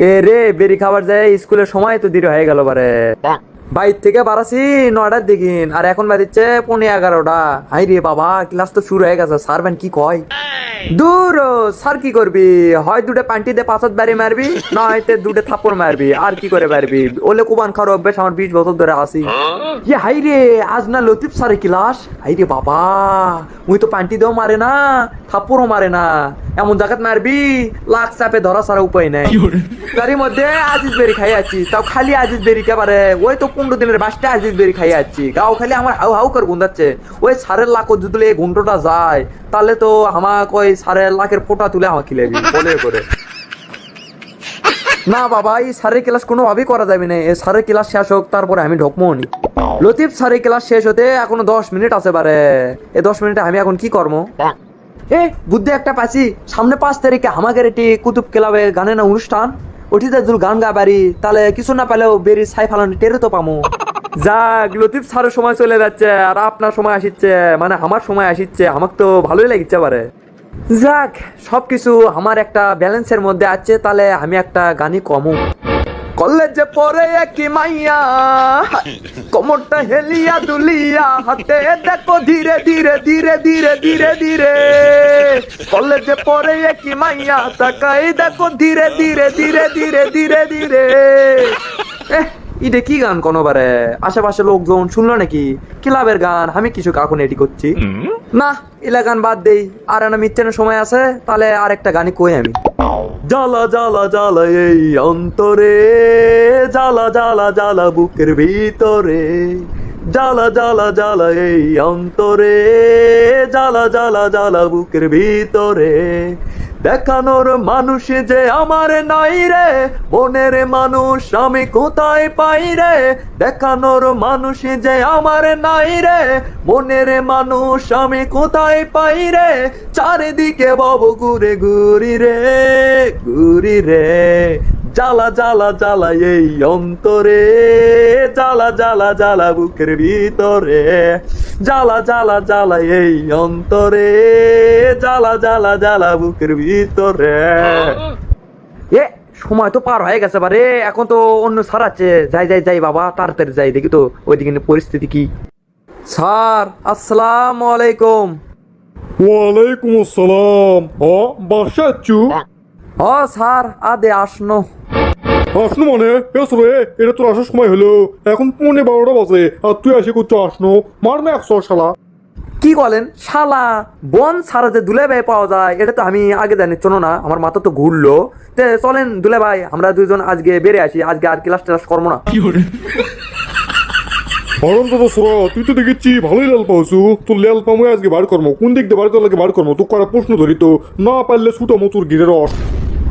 এ রে বেরি খাবার যায় স্কুলের সময় তো দেরি হয়ে গেল বারে। বাইর থেকে বাড়াছি নয়টার দিকিন আর এখন বাড়িচ্ছে পনেরো এগারোটা। হাই রে বাবা ক্লাস তো শুরু হয়ে গেছে স্যার ব্যান কি কয়? দূর স্যার কি করবি? হয় দুটো পান্টি দিয়ে পাঁচত বাড়ি মারবি না হয়তো দুটো থাপ্পড় মারবি আর কি করে মারবি? ওলে কুবান খাওয়ার অভ্যেস আমার বিশ বছর ধরে আসি ইয়ে হাই রে আজ না লতিফ স্যারের ক্লাস? হাই রে বাবা মুই তো পান্টি দিয়েও মারে না থাপ্পড়ও মারে না। এমন জায়গাত মারবি লাখ চাপে ধরা সারা উপায় নাই। তারই মধ্যে আজিজ বেরি খাই আছি তাও খালি আজিজ বেরি কে পারে? ওই তো পনেরো দিনের বাসটা আজিজ বেরি খাই আছি। গাও খালি আমার হাউ হাউ করে গুন্দাচ্ছে। ওই সারের লাখ যদি এই গুন্ডটা যায় তাহলে তো আমাকে ওই সারের লাখের ফোঁটা তুলে আমাকে খিলেবি বলে করে। না বাবা, এই সারের ক্লাস কোনোভাবেই করা যাবে না। এই সারের ক্লাস শেষ হোক, তারপরে আমি ঢকমো নি। লতিফ সারের ক্লাস শেষ হতে এখনও দশ মিনিট আছে পারে এই দশ মিনিটে আমি এখন কি করব? এ, বুদ্ধি একটা পাচ্ছি সামনে পাঁচ তারিখে আমাদের এটি কুতুব ক্লাবে গানের না অনুষ্ঠান। ওটিতে যদি গান গা বাড়ি তাহলে কিছু না পেলেও বেরি সাই ফালানো টেরে তো পামো। যাক, লতিফ স্যারের সময় চলে যাচ্ছে, আর আপনার সময় আসিচ্ছে মানে আমার সময় আসিচ্ছে, আমাকে তো ভালোই লাগিচ্ছে পারে যাক, সবকিছু আমার একটা ব্যালেন্সের মধ্যে আছে, তাহলে আমি একটা গানই কমু। কলেজে পরে একই মাইয়া, কোমরটা হেলিয়া দুলিয়া, হাতে দেখো ধীরে ধীরে ধীরে ধীরে ধীরে ধীরে। কলেজে পরে একই মাইয়া তাকাই দেখো ধীরে ধীরে ধীরে ধীরে ধীরে ধীরে। ইটা কি গান কোনোবারে আশেপাশে লোকজন শুনলো নাকি? ক্লাবের গান আমি কিছু কাকুন এটি করছি। না এলা গান বাদ দেই। আর না মিচ্ছানের সময় আছে তাহলে আর একটা গানই কই আমি? জ্বালা জ্বালা জ্বালা এই অন্তরে। জ্বালা জ্বালা জ্বালা বুকের ভিতরে। জ্বালা জ্বালা জ্বালা এই অন্তরে। জ্বালা জ্বালা জ্বালা বুকের ভিতরে। দেখানোর মানুষ যে আমার নাই রে। বনের মানুষ আমি কোথায় পাই রে? দেখানোর মানুষ যে আমার নাই রে। বনের মানুষ আমি কোথায় পাই রে? চারিদিকে বব ঘুরে ঘুরি রে ঘুরি রে। জ্বালা জ্বালা জ্বালা এই অন্তরে। জ্বালা জ্বালা জ্বালা বুকের ভিতরে। জ্বালা জ্বালা জ্বালা এই অন্তরে। জ্বালা জ্বালা জ্বালা বুকের ভিতরে। এ সময় তো পার হয়ে গেছে বারে। এখন তো অন্য স্যার আছে। যাই যাই যাই বাবা তাড়াতাড়ি যাই। দেখি তো ওইদিকে পরিস্থিতি কি। স্যার আসসালামু আলাইকুম। ওয়ালাইকুম আসসালাম। হ বাসা আচ্ছু ও স্যার আদে আসনো। আসনো মানে? এসো রে এটা তোর আসার সময় হলো। এখন পৌনে বারোটা বাজে আর তুই আসে করছ আসনো। মার না একশো শালা। কি বলেন শালা বন সারা যে দুলে ভাই পাওয়া যায় এটা তো আমি আগে জানি চলো না আমার মাথা তো ঘুরলো। তে চলেন দুলে ভাই আমরা দুজন আজকে বেড়ে আসি আজকে আর ক্লাস টেলাস করব না। হরম তো সোরা তুই তো দেখেছি ভালোই লাল পাওছু। তোর লাল পামো আজকে বার কর্ম। কোন দিক দিয়ে বার করার লাগে বার কর্ম? তো করা প্রশ্ন ধরি তো। না পারলে ছুটো মতুর গিরে রস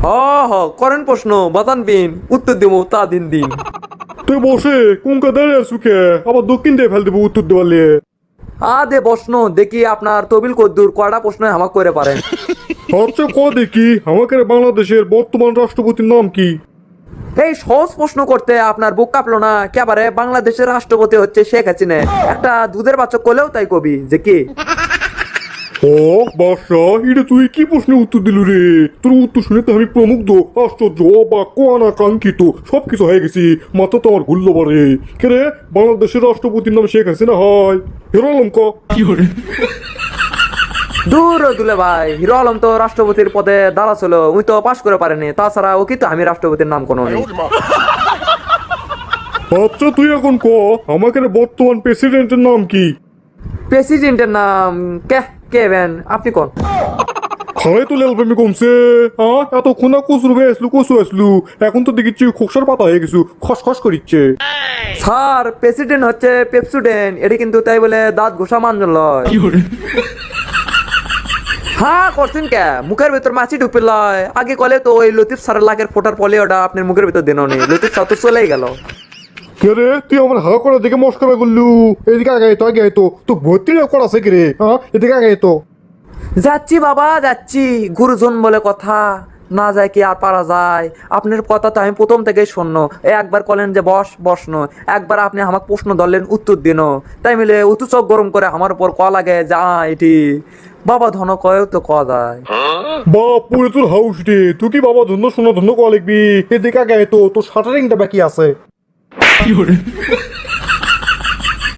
হ হ করেন প্রশ্ন বাতান বিন উত্তর দেবো তা দিন দিন। তুই বসে কোনকা দাঁড়িয়ে কে? আবার দক্ষিণ দিয়ে ফেল দেবো উত্তর দেওয়ালে আদে প্রশ্ন দেখি আপনার তবিল কদ্দুর কয়টা প্রশ্ন আমাকে করে পারেন। আচ্ছা ক দেখি আমাকে বাংলাদেশের বর্তমান রাষ্ট্রপতির নাম কি? এই সহজ প্রশ্ন করতে আপনার বুক কাঁপলো না? কেবারে বাংলাদেশের রাষ্ট্রপতি হচ্ছে শেখ হাসিনা? একটা দুধের বাচ্চা করলেও তাই কবি যে কি? ও বাসা এটা তুই কি প্রশ্নের উত্তর দিল রে? তোর উত্তর শুনে তো আমি প্রমুগ্ধ আশ্চর্য অবাক কোয়ানা কাঙ্ক্ষিত সব কিছু হয়ে গেছি মাথা তো আমার ঘুরলো বারে। কে রে? বাংলাদেশের রাষ্ট্রপতির নাম শেখ হাসিনা হয়। হিরো আলম ক? দূর দুলে ভাই হিরো আলম তো রাষ্ট্রপতির পদে দাঁড়া ছিল উনি তো পাশ করে পারেনি তাছাড়া ও কিন্তু আমি রাষ্ট্রপতির নাম কোনো নেই। আচ্ছা তুই এখন ক? আমাকে রে বর্তমান প্রেসিডেন্টের নাম কি? প্রেসিডেন্টের নাম কে? কে বেন আপনি কোন? তো লেল প্রেমী কমছে হ্যাঁ এত খুনা কচুর হয়ে আসলু কচু আসলু এখন তো দেখেছি খোকসার পাতা হয়ে গেছু খসখস করিচ্ছে। স্যার প্রেসিডেন্ট হচ্ছে পেপসুডেন্ট এটি কিন্তু তাই বলে দাঁত ঘোষা মানজন লয় হ্যাঁ করছেন কে? মুখের ভিতর মাছি ঢুকে লয়। আগে কলে তো ওই লতিফ স্যারের লাগের ফোটার পলে ওটা আপনার মুখের ভিতর দিন নি লতিফ স্যার তো চলেই গেল। কে রে? তুই আমার হা করে দেখে মস্করা করলু। এদিকে আগে তো আগে তো। তো ভর্তি করা আছে কে রে? হ্যাঁ এদিকে আগে তো। যাচ্ছি বাবা যাচ্ছি। গুরুজন বলে কথা। না যায় কি আর পারা যায়। আপনার কথা তো আমি প্রথম থেকেই শূন্য একবার কলেন যে বস বসনো একবার আপনি আমাকে প্রশ্ন ধরলেন উত্তর দিন। তাই মিলে উঁচু চোখ গরম করে আমার উপর ক লাগে যা এটি। বাবা ধন কয়েও তো কয়া যায়। বাপ পুরে তোর হাউস রে। তুই কি বাবা ধন্য শোনা ধন্য কয়া লিখবি? এদিকে আগে তো। তোর শাটারিংটা বাকি আছে। 有人